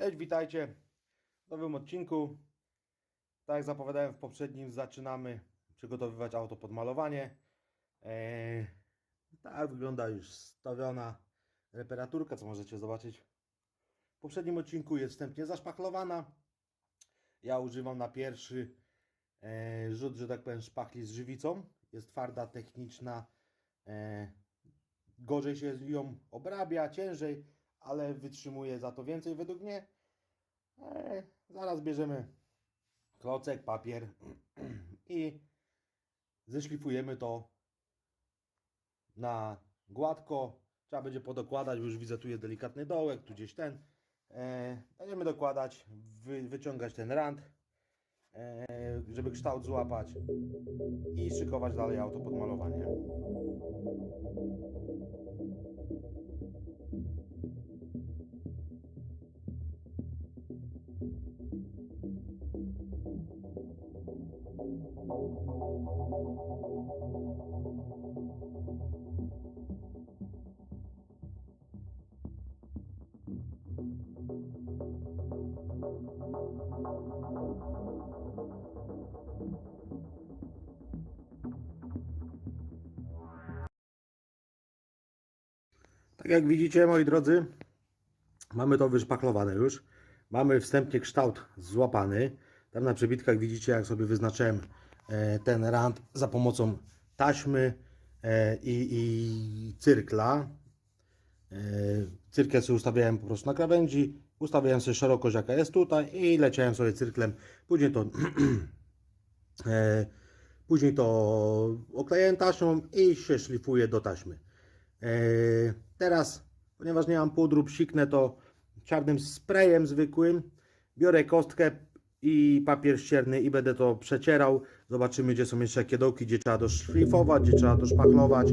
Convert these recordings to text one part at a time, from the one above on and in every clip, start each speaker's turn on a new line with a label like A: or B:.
A: Cześć, witajcie w nowym odcinku. Tak jak zapowiadałem w poprzednim, zaczynamy przygotowywać auto pod malowanie. Eee, tak wygląda już stawiona reparaturka, co możecie zobaczyć. W poprzednim odcinku jest wstępnie zaszpachlowana. Ja używam na pierwszy e, rzut, że tak powiem, szpachli z żywicą. Jest twarda, techniczna. E, gorzej się ją obrabia, ciężej, ale wytrzymuje za to więcej według mnie. E, zaraz bierzemy klocek, papier i zeszlifujemy to na gładko. Trzeba będzie podokładać, już widzę tu jest delikatny dołek, tu gdzieś ten. E, będziemy dokładać, wy, wyciągać ten rand, e, żeby kształt złapać i szykować dalej auto pod malowanie. Tak jak widzicie, moi drodzy, mamy to wyszpachlowane już. Mamy wstępnie kształt złapany. Tam na przebitkach widzicie, jak sobie wyznaczyłem e, ten rand za pomocą taśmy e, i, i cyrkla. E, Cyrkiel sobie ustawiałem po prostu na krawędzi. Ustawiałem sobie szerokość, jaka jest tutaj i leciałem sobie cyrklem. Później to Później to oklejałem taśmą i się szlifuje do taśmy. Teraz, ponieważ nie mam pudru, psiknę to czarnym sprayem zwykłym. Biorę kostkę i papier ścierny i będę to przecierał. Zobaczymy, gdzie są jeszcze jakie dołki, gdzie trzeba doszlifować, gdzie trzeba doszpachlować.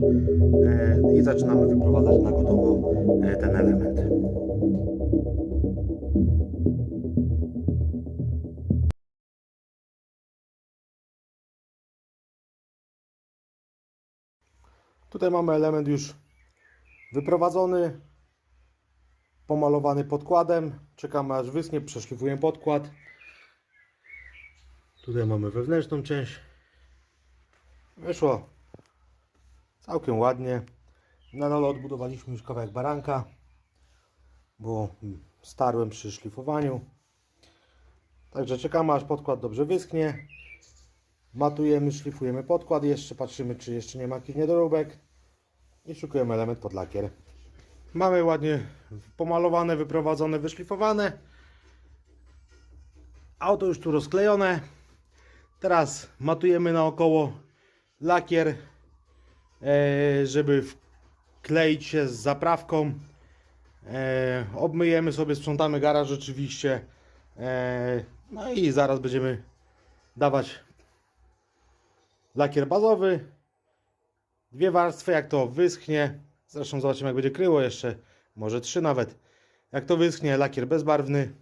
A: E, I zaczynamy wyprowadzać na gotowo e, ten element. Tutaj mamy element już wyprowadzony, pomalowany podkładem. Czekamy aż wyschnie, przeszlifujemy podkład. Tutaj mamy wewnętrzną część. Wyszło całkiem ładnie. Na dole odbudowaliśmy już kawałek baranka, bo starłem przy szlifowaniu. Także czekamy aż podkład dobrze wyschnie. Matujemy, szlifujemy podkład jeszcze, patrzymy czy jeszcze nie ma jakichś niedoróbek i szukujemy element pod lakier. Mamy ładnie pomalowane, wyprowadzone, wyszlifowane. Auto już tu rozklejone. Teraz matujemy naokoło lakier, e, żeby wkleić się z zaprawką. E, obmyjemy sobie, sprzątamy garaż oczywiście. E, no i zaraz będziemy dawać lakier bazowy. Dwie warstwy, jak to wyschnie. Zresztą zobaczymy, jak będzie kryło jeszcze. Może trzy nawet. Jak to wyschnie, lakier bezbarwny.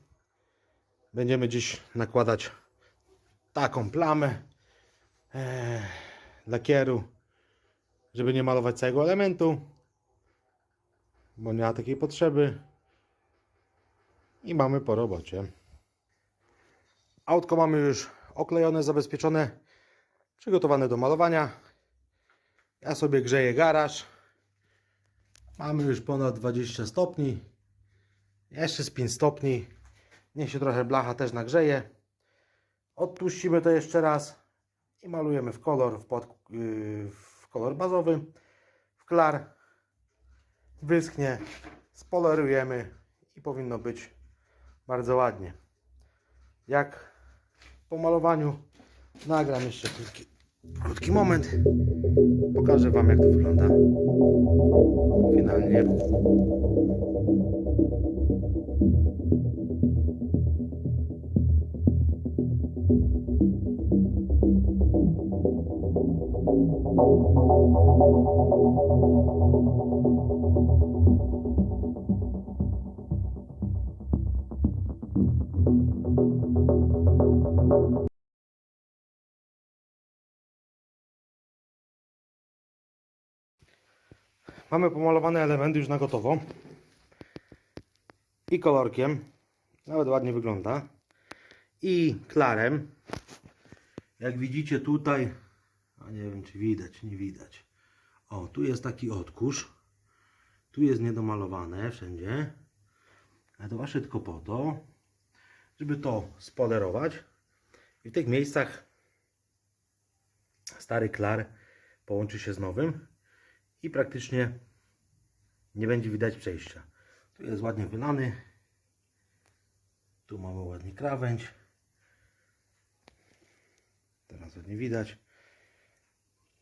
A: Będziemy dziś nakładać taką plamę e, lakieru, żeby nie malować całego elementu, bo nie ma takiej potrzeby. I mamy po robocie. Autko mamy już oklejone, zabezpieczone, przygotowane do malowania. Ja sobie grzeję garaż. Mamy już ponad 20 stopni. Jeszcze z 5 stopni. Niech się trochę blacha też nagrzeje. Odpuścimy to jeszcze raz i malujemy w kolor, w, pod, yy, w kolor bazowy, w klar. Wyschnie, spolerujemy i powinno być bardzo ładnie. Jak po malowaniu nagram jeszcze krótki, krótki moment. Pokażę Wam jak to wygląda finalnie. Mamy pomalowany element już na gotowo. I kolorkiem, Nawet ładnie wygląda. I klarem. Jak widzicie tutaj, a nie wiem czy widać, nie widać. O, tu jest taki odkurz. Tu jest niedomalowane wszędzie. Ale to właśnie tylko po to, żeby to spolerować. I w tych miejscach stary klar połączy się z nowym i praktycznie nie będzie widać przejścia. Tu jest ładnie wylany. Tu mamy ładnie krawędź. Teraz ładnie widać.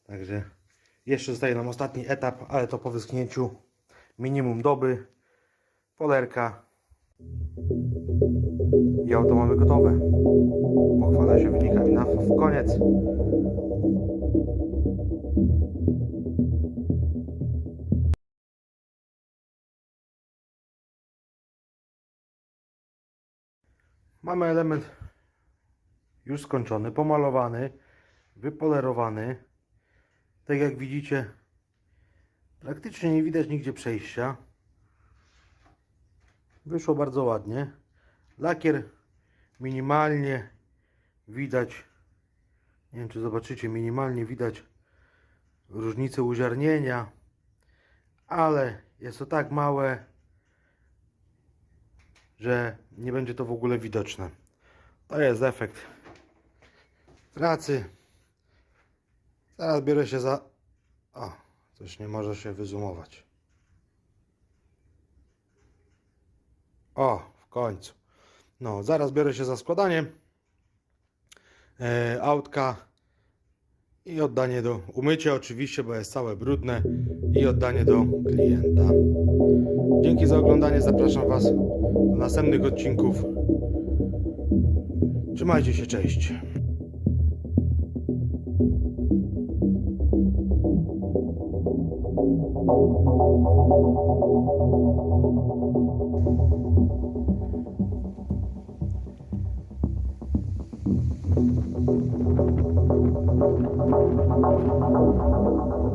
A: Także jeszcze zostaje nam ostatni etap, ale to po wyschnięciu minimum doby. Polerka. I auto mamy gotowe. Pochwalę się wynikami na w koniec. Mamy element już skończony, pomalowany, wypolerowany. Tak jak widzicie, praktycznie nie widać nigdzie przejścia. Wyszło bardzo ładnie. Lakier minimalnie widać, nie wiem czy zobaczycie, minimalnie widać różnicę uziarnienia, ale jest to tak małe, że nie będzie to w ogóle widoczne. To jest efekt pracy. Zaraz biorę się za... O, coś nie może się wyzoomować. O, w końcu. No, zaraz biorę się za składanie e, autka i oddanie do umycia oczywiście, bo jest całe brudne i oddanie do klienta. Dzięki za oglądanie, zapraszam Was do następnych odcinków. Trzymajcie się, cześć. মাযরানেন মাযরানেন মাযরানেন